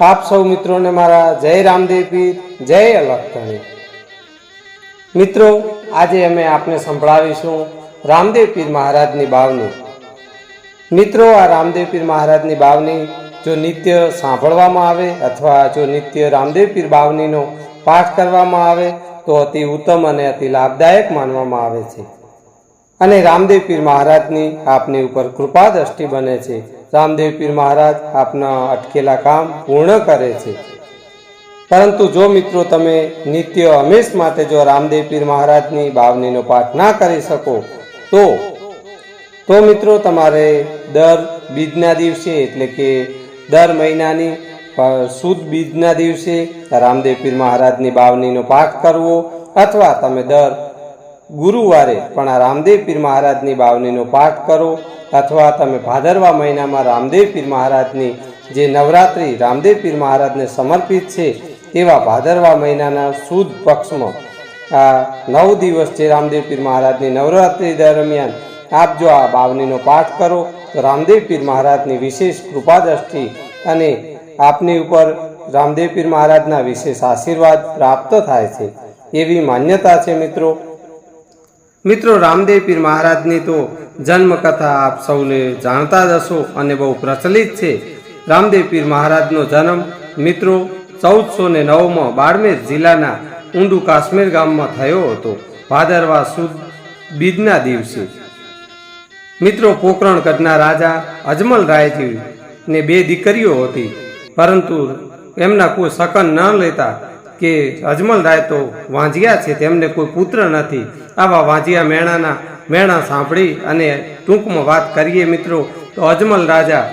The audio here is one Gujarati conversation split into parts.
આપ સૌ મિત્રોને મારા જય રામદેવ જય અલખતણી મિત્રો, આજે અમે આપને સંભળાવીશું રામદેવ પીર મહારાજની બાવની. મિત્રો, આ રામદેવ પીર મહારાજની બાવની જો નિત્ય સાંભળવામાં આવે અથવા જો નિત્ય રામદેવ પીર બાવનીનો પાઠ કરવામાં આવે તો અતિ ઉત્તમ અને અતિ લાભદાયક માનવામાં આવે છે. અને રામદેવ પીર મહારાજની આપની ઉપર કૃપા દ્રષ્ટિ બને છે. રામદેવ પીર મહારાજ આપના અટકેલા કામ પૂર્ણ કરે છે. પરંતુ જો મિત્રો તમે નિત્ય હંમેશ માટે જો રામદેવ પીર મહારાજની બાવનીનો પાઠ ના કરી શકો, તો તો મિત્રો તમારે દર બીજના દિવસે એટલે કે દર મહિનાની સુદ બીજના દિવસે રામદેવ પીર મહારાજની બાવનીનો પાઠ કરવો અથવા તમે દર ગુરુવારે પણ આ રામદેવ પીર મહારાજની બાવનીનો પાઠ કરો અથવા તમે ભાદરવા મહિનામાં રામદેવ પીર મહારાજની જે નવરાત્રિ રામદેવ પીર મહારાજને સમર્પિત છે એવા ભાદરવા મહિનાના સુદ પક્ષમાં આ નવ દિવસ જે રામદેવ પીર મહારાજની નવરાત્રિ દરમિયાન આપ જો આ બાવનીનો પાઠ કરો, તો રામદેવ પીર મહારાજની વિશેષ કૃપા દ્રષ્ટિ અને આપની ઉપર રામદેવ પીર મહારાજના વિશેષ આશીર્વાદ પ્રાપ્ત થાય છે. એવી માન્યતા છે મિત્રો. મિત્રો રામદેવ પીર મહારાજની તો જન્મકથા આપ સૌને જાણતા જ હશો અને બહુ પ્રચલિત છે. રામદેવ પીર મહારાજનો જન્મ મિત્રો ચૌદસો ને નવમાં બાડમેર જિલ્લાના ઊંડુ કાશ્મીર ગામમાં થયો હતો. ભાદરવા સુદ બીજના દિવસે. મિત્રો પોકરણ કદના રાજા અજમલ રાયજી ને બે દીકરીઓ હતી. પરંતુ એમના કોઈ શકન ન લેતા કે અજમલ રાય તો વાંજિયા છે, તેમને કોઈ પુત્ર નથી. આવા વાંજિયા મેણાના, મેણા સાંભળી અને ટૂંકમાં વાત કરીએ મિત્રો, તો અજમલ રાજા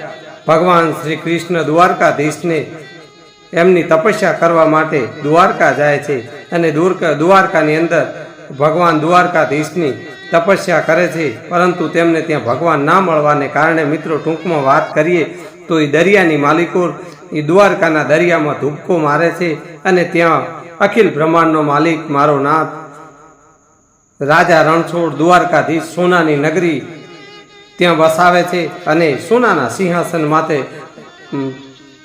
ભગવાન શ્રી કૃષ્ણ દ્વારકાધીશને એમની તપસ્યા કરવા માટે દ્વારકા જાય છે અને દ્વારકા દ્વારકાની અંદર ભગવાન દ્વારકાધીશની તપસ્યા કરે છે. પરંતુ તેમને ત્યાં ભગવાન ના મળવાને કારણે મિત્રો, ટૂંકમાં વાત કરીએ તો એ દરિયાની માલિકો એ દ્વારકાના દરિયામાં ધૂપકો મારે છે. અને ત્યાં અખિલ બ્રહ્માંડનો માલિક મારો નાથ, રાજા રણછોડ દ્વારકાધીશ સોનાની નગરી ત્યાં વસાવે છે અને સોનાના સિંહાસન માથે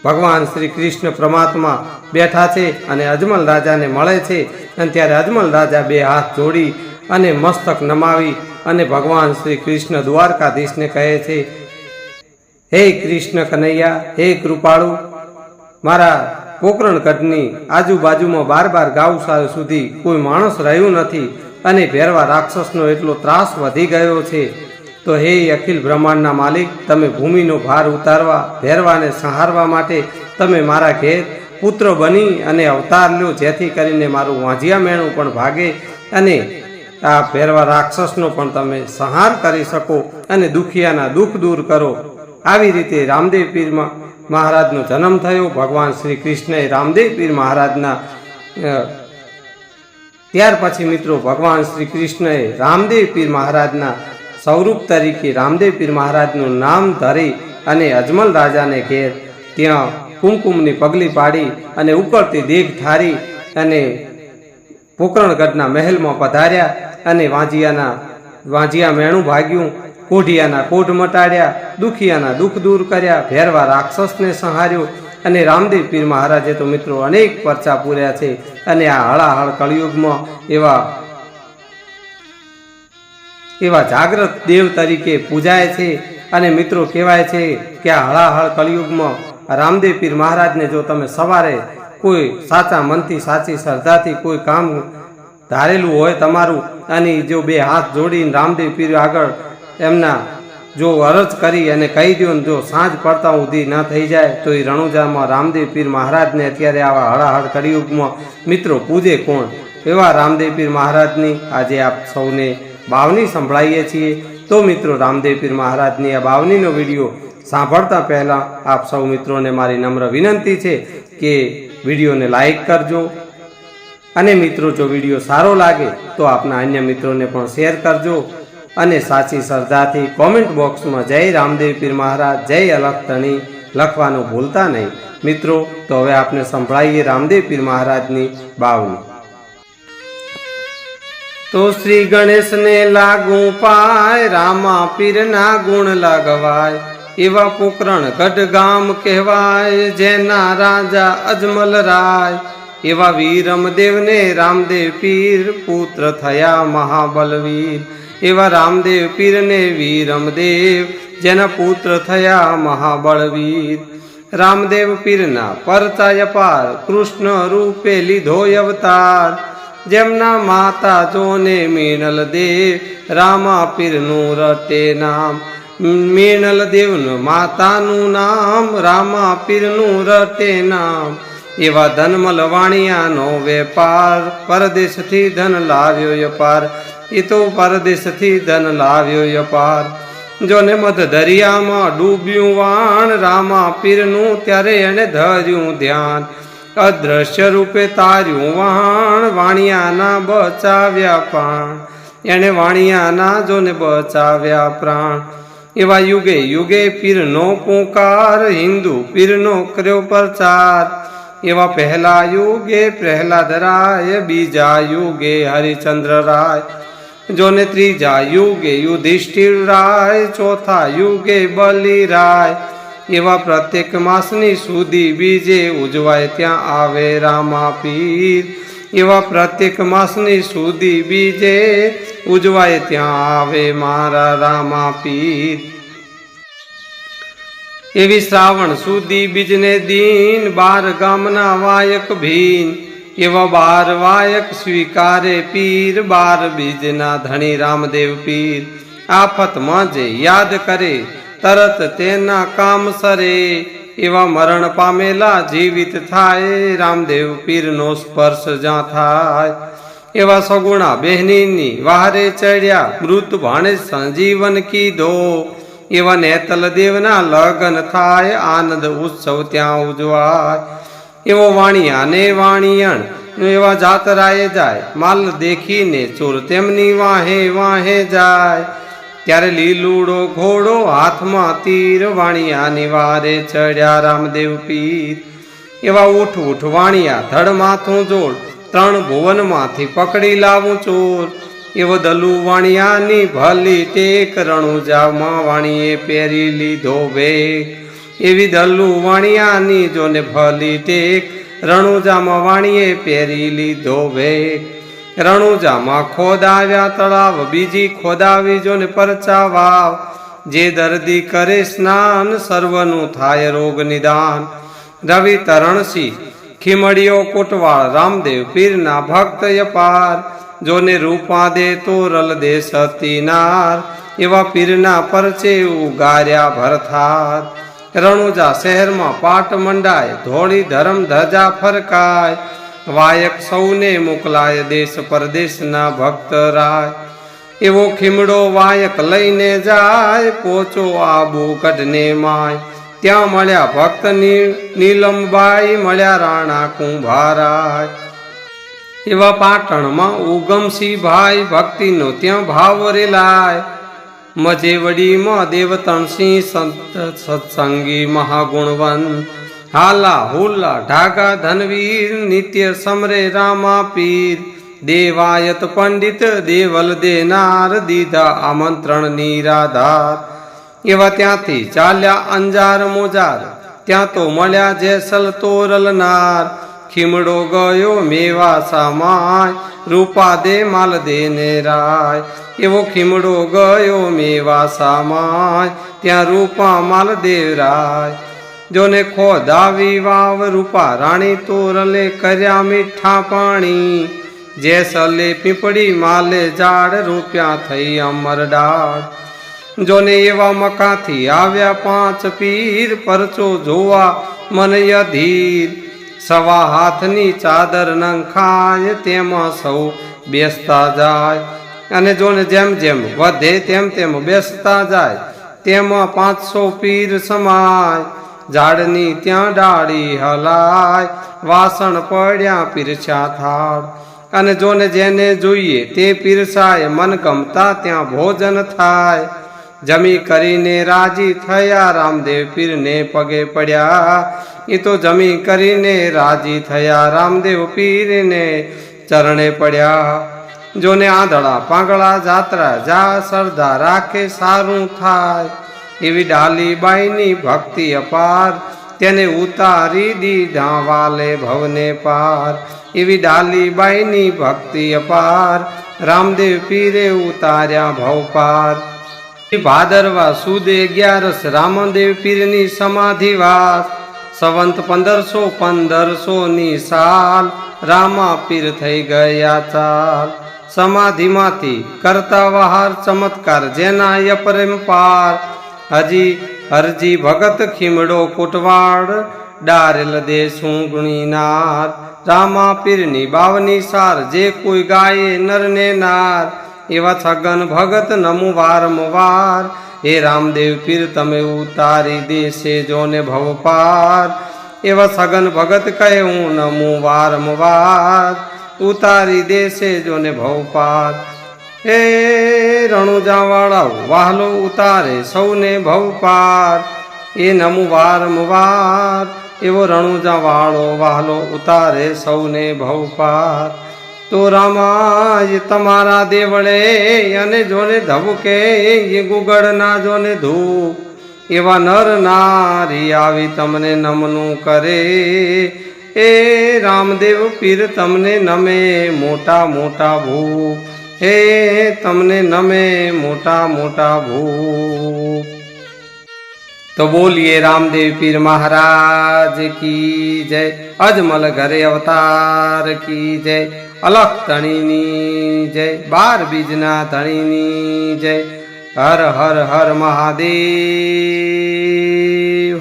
ભગવાન શ્રી કૃષ્ણ પરમાત્મા બેઠા છે અને અજમલ રાજાને મળે છે. અને ત્યારે અજમલ રાજા બે હાથ જોડી અને મસ્તક નમાવી અને ભગવાન શ્રી કૃષ્ણ દ્વારકાધીશને કહે છે, હે કૃષ્ણ કનૈયા, હે કૃપાળુ, મારા પોકરણગઢની આજુબાજુમાં બાર બાર ગાઉ સા- સુધી કોઈ માણસ રહ્યું નથી અને ભેરવા રાક્ષસનો એટલો ત્રાસ વધી ગયો છે. તો હે અખિલ બ્રહ્માંડના માલિક, તમે ભૂમિનો ભાર ઉતારવા, ભેરવાને સંહારવા માટે તમે મારા ઘેર પુત્ર બની અને અવતાર લ્યો, જેથી કરીને મારું વાંઝિયા મેણું પણ ભાગે અને આ ભેરવા રાક્ષસનો પણ તમે સંહાર કરી શકો અને દુખિયાના દુઃખ દૂર કરો. આવી રીતે રામદેવ પીરમાં મહારાજનો જન્મ થયો. ભગવાન શ્રી કૃષ્ણએ રામદેવ પીર મહારાજના ત્યાર પછી મિત્રો ભગવાન શ્રી કૃષ્ણએ રામદેવ પીર મહારાજના સ્વરૂપ તરીકે રામદેવ પીર મહારાજનું નામ ધરી અને અજમલ રાજાને ઘેર ત્યાં કુમકુમની પગલી પાડી અને ઉકળતી દેખ ઠારી અને પોકરણગઢના મહેલમાં પધાર્યા અને વાંજિયાના વાંજિયા મેણું ભાગ્યું કોઢિયાના કોઢ મટાડ્યા, દુખિયાના દુઃખ દૂર કર્યા, ભેરવા રાક્ષસને સંહાર્યો. અને રામદેવ પીર મહારાજે તો મિત્રો અનેક પરચા પૂર્યા છે અને આ હળાહળ કળિયુગમાં એવા એવા જાગ્રત દેવ તરીકે પૂજાય છે. અને મિત્રો કહેવાય છે કે આ હળાહળ કળિયુગમાં રામદેવ પીર મહારાજને જો તમે સવારે કોઈ સાચા મનથી સાચી શ્રદ્ધાથી કોઈ કામ ધારેલું હોય તમારું, અને જો બે હાથ જોડીને રામદેવ પીર આગળ એમના જો અરજ કરી અને કહી દો ને જો સાંજ પડતા ઉધી ન થઈ જાય, તો એ રણુજામાં રામદેવ પીર મહારાજને અત્યારે આવા હળાહળ કળિયુગમાં મિત્રો પૂજે કોણ? એવા રામદેવ પીર મહારાજની આજે આપ સૌને બાવની સંભળાઈએ છીએ. તો મિત્રો, રામદેવ પીર મહારાજની આ બાવનીનો વીડિયો સાંભળતા પહેલાં આપ સૌ મિત્રોને મારી નમ્ર વિનંતી છે કે વિડીયોને લાઈક કરજો. અને મિત્રો, જો વીડિયો સારો લાગે, તો આપના અન્ય મિત્રોને પણ શેર કરજો. અને સાચી શ્રદ્ધાથી કોમેન્ટ બોક્સમાં જય રામદેવ પીર મહારાજ, જય અલખતણી લખવાનું ભૂલતા નહીં. મિત્રો, તો હવે આપને સંભળાવીએ રામદેવ પીર મહારાજની બાવની તો શ્રી ગણેશને લાગુ પાય, રામા પીરના ગુણ લગવાય. એવા પોકરણ ગઢ ગામ કહેવાય, જેના રાજા અજમલ રાય. એવા વીરમદેવને રામદેવ પીર પુત્ર થયા મહાબલવીર. એવા રામદેવ પીરને વીરમદેવ જેના પુત્ર થયા મહાબળવીર. રામદેવ પીરના પરચાય પાર કૃષ્ણ રૂપે લીધો અવતાર. જેમના માતા જોને મીણલ દેવ, રામા પીરનું રટે નામ. મીણલ દેવનું માતાનું નામ, રામા પીરનું રટે નામ. એવા ધનમલ વાણિયાનો વેપાર. પરદેશથી ધન લાવ્યો યપાર. એ તો પરદેશથી ધન લાવ્યો યપાર. જોને મધ દરિયામાં ડૂબ્યું વાણ. રામા પીરનું ત્યારે એને ધર્યું ધ્યાન. અદ્રશ્ય રૂપે તાર્યું વાણ. વાણિયાના બચાવ્યા પ્રાણ. એણે વાણિયાના જોને બચાવ્યા પ્રાણ. એવા યુગે યુગે પીરનો પુકાર. હિન્દુ પીરનો કર્યો પ્રચાર. એવા પહેલા યુગે પ્રહલાદ રાય, બીજા યુગે હરિચંદ્ર રાય. જોને ત્રીજા યુગે યુધિષ્ઠિર રાય, ચોથા યુગે બલિ રાય. એવા પ્રત્યેક માસની સુધી બીજે ઉજવાય ત્યાં આવે રામા પીર એવા પ્રત્યેક માસની સુધી બીજે ઉજવાય ત્યાં આવે મારા રામા પીર એવી શ્રાવણ સુધી બીજને દીન, બાર ગામના વાયક ભીન, એવા બાર વાયક સ્વીકારે પીર, બાર બીજના ધણી રામદેવ પીર. આફતમાં જે યાદ કરે, તરત તેના કામ સરે. એવા મરણ પામેલા જીવિત થાય, રામદેવ પીરનો સ્પર્શ જ્યાં થાય. એવા સગુણા બહેનીની વાહરે ચડ્યા, મૃત ભાણે સંજીવન કીધો. એવા નેતલ દેવના લગન થાય, આનંદ ઉત્સવ ત્યાં ઉજવાય. એવો વાણિયા ને વાણિયણ એવા જાતરાએ જાય. માલ દેખીને ચોર તેમની વાહે વાહે જાય. ત્યારે લીલુડો ઘોડો હાથમાં તીર, વાણિયા નિવારે ચડ્યા રામદેવ પીર. એવા ઉઠ ઉઠ વાણિયા ધડ માથું જોડ ત્રણ ભુવનમાંથી પકડી લાવું ચોર. એવો દલુ વાણિયાની ભલી ટેક રણુજામાં વાણીએ પહેરી લીધો વેગ. એવી દલુ વાણિયાની જોને ભલી ટેક રણુજામાં વાણીએ પહેરી લીધો વેગ. રણુજામાં ખોદાવ્યા તળાવ, બીજી ખોદાવી જોને પરચા વાવ જે દર્દી કરે સ્નાન, સર્વનું થાય રોગ નિદાન. રવિ તરણસિંહ ખીમડીયો કોટવાળ, રામદેવ પીરના ભક્ત યપાર જોને રૂપા દે તો રલ દે સતીનાર, એવા પીરના પરચે ઉગાર્યા ભરથાર. રણુજા શહેરમાં પાટ મંડાય, ધોળી ધરમ ધજા ફરકાય. વાયક સૌને મોકલાય દેશ પરદેશના ભક્ત રાય. એવો ખીમડો વાયક લઈને જાય, પોચો આબુ કઢને માય. ત્યાં મળ્યા ભક્ત નીલમબાઈ, મળ્યા રાણા કુંભારાય. એવા પાટણમાં ઉગમસિંહ ભાઈ ભક્તિનો ત્યાં ભાવ રેલાય. મજેવડીમાં દેવતણસિંહ સંત સત્સંગી મહાગુણવંત. હાલા હુલ્લા ઢાગા ધનવીર, નિત્ય સમરે રામા પીર દેવાયત પંડિત દેવલ દેનાર, દીધા આમંત્રણ નિરાધાર. એવા ત્યાંથી ચાલ્યા અંજાર મોજાર. ત્યાં તો મળ્યા જેસલ તોરલનાર. ખીમડો ગયો મેવા સામાય, રૂપા દે માલ દે ને રાય. એવો ખીમડો ગયો મેવા સામાય, ત્યાં રૂપા માલ દેવરાય જોને ખોદાવી વાવ, રૂપા રાણી તોરલે કર્યા મીઠા પાણી. જેસલે પીપળી માલે ઝાડ, રૂપિયા થઈ અમર ડાળ. જોને એવા મકાથી આવ્યા પાંચ પીર, પરચો જોવા મને અધીર સવા હાથની ચાદર નંખાય તેમાં સૌ બેસતા જાય. અને જોને જેમ જેમ વધે તેમ તેમ બેસતા જાય, તેમાં પાંચસો પીર સમાય. ઝાડની ત્યાં ડાળી હલાય, વાસણ પડ્યા પીરછા થાળ. અને જોને જેને જોઈએ તે પીરસાય, મન ગમતા ત્યાં ભોજન થાય. જમી કરીને રાજી થયા, રામદેવ પીરને પગે પડ્યા. એ તો જમી કરીને રાજી થયા, રામદેવ પીરને ચરણે પડ્યા. જોને આંધળા પાંગળા જાત્રા જા સરદા રાખે સારું થાય. એવી ડાલીબાઈની ભક્તિ અપાર, તેને ઉતારી દીધા વાલે ભવને પાર. એવી ડાલીબાઈની ભક્તિ અપાર, રામદેવ પીરે ઉતાર્યા ભવ પાર. ભાદરવા સુદ અગિયારસ રામદેવ પીરની સમાધિવાસ. સંવંત પંદરસો પંદરસો ની સાલ રામા પીર થઈ ગયા ચાલ. સમાધિમાંથી કરતા વહાર ચમત્કાર જેના અપરંપાર હજી હરજી ભગત ખીમડો કોટવાડ ડારેલ દેશું ગુણીનાર રામા પીરની બાવની સાર જે કોઈ ગાયે નર ને નાર. એવા છગન ભગત નમુ વારંવાર હે રામદેવ, પીર તમે ઉતારી દેશે જોને ભવપાર એવા છગન ભગત કહે, હું નમુ વારંવાર ઉતારી દેશે જોને ભવપાર હે રણુજાવાળા, વાહલો ઉતારે સૌને ભવપાર એ નમુ વારંવાર એવો રણુજાવાળો, વાહલો ઉતારે સૌને ભવપાર તો રામાય તમારા દેવળે અને જોને ધબકે એ ગુગળ ના જોને ધૂપ. એવા નર નારી આવી તમને નમનું કરે. એ રામદેવ પીર તમને નમે મોટા મોટા ભૂ હે તમને નમે મોટા મોટા ભૂપ. તો બોલીએ રામદેવ પીર મહારાજ કી જય, અજમલ ઘરે અવતાર કી જય, અલખ ધણીની જય, બાર બીજના ધણીની જય, હર હર હર મહાદેવ,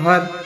હર